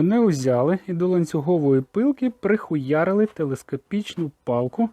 Вони узяли і до ланцюгової пилки прихуярили телескопічну палку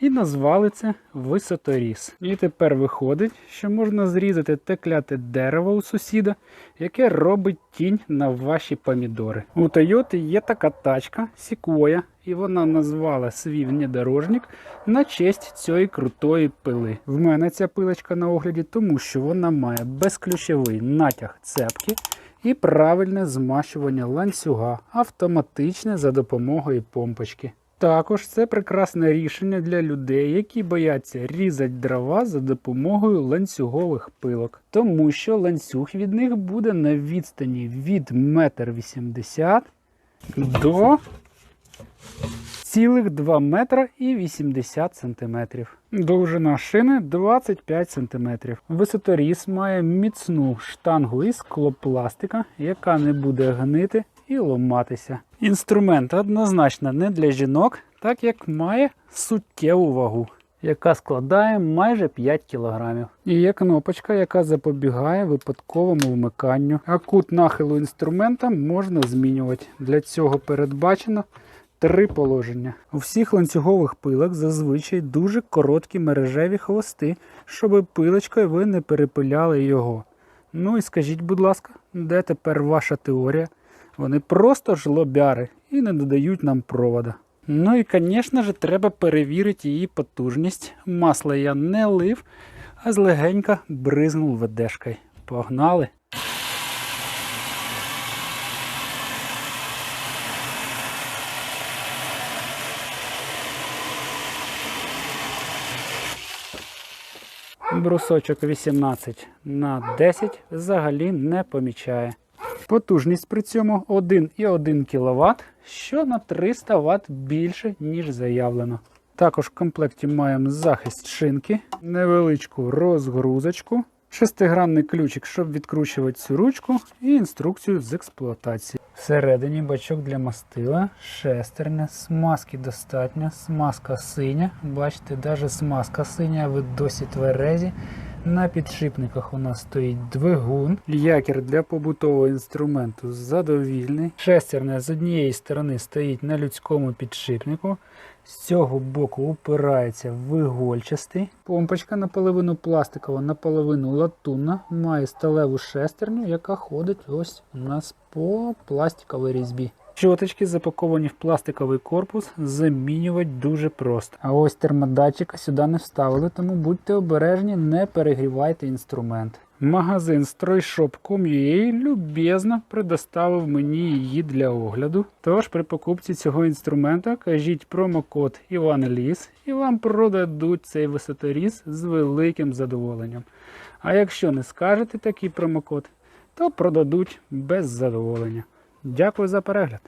і назвали це висоторіз. І тепер виходить, що можна зрізати те кляте дерево у сусіда, яке робить тінь на ваші помідори. У Тойоти є така тачка Sequoia, і вона назвала свій внедорожник на честь цієї крутої пили. В мене ця пилочка на огляді, тому що вона має безключовий натяг цепки і правильне змащування ланцюга автоматичне за допомогою помпочки. Також це прекрасне рішення для людей, які бояться різати дрова за допомогою ланцюгових пилок, тому що ланцюг від них буде на відстані від 1,80 м до 2 метра і 80 сантиметрів. Довжина шини 25 сантиметрів. Висоторіз має міцну штангу із склопластика, яка не буде гнити і ломатися. Інструмент однозначно не для жінок, так як має суттєву вагу. Яка складає майже 5 кг. І є кнопочка, яка запобігає випадковому вмиканню. А кут нахилу інструмента можна змінювати. Для цього передбачено три положення. У всіх ланцюгових пилок зазвичай дуже короткі мережеві хвости, щоб пилочкою ви не перепиляли його. Ну і скажіть, будь ласка, де тепер ваша теорія? Вони просто жлобяри і не додають нам провода. Ну і, звісно ж, треба перевірити її потужність. Масло я не лив, а злегенька бризнув ведешкою. Погнали! Брусочок 18 на 10 взагалі не помічає. Потужність при цьому 1,1 кВт, що на 300 Вт більше, ніж заявлено. Також в комплекті маємо захист шинки, невеличку розгрузочку, шестигранний ключик, щоб відкручувати цю ручку, і інструкцію з експлуатації. Всередині бачок для мастила, шестерня, смазки достатньо, смазка синя. Бачите, навіть смазка синя, ви досі тверезі. На підшипниках у нас стоїть двигун, якір для побутового інструменту задовільний. Шестерня з однієї сторони стоїть на людському підшипнику, з цього боку упирається вигольчастий. Помпочка наполовину пластикова, наполовину латунна, має сталеву шестерню, яка ходить ось у нас по пластиковій різьбі. Щоточки запаковані в пластиковий корпус, замінювати дуже просто. А ось термодатчика сюди не вставили, тому будьте обережні, не перегрівайте інструмент. Магазин StroyShop.com.ua люб'язно предоставив мені її для огляду. Тож при покупці цього інструмента кажіть промокод ІванЛіс і вам продадуть цей висоторіз з великим задоволенням. А якщо не скажете такий промокод, то продадуть без задоволення. Дякую за перегляд.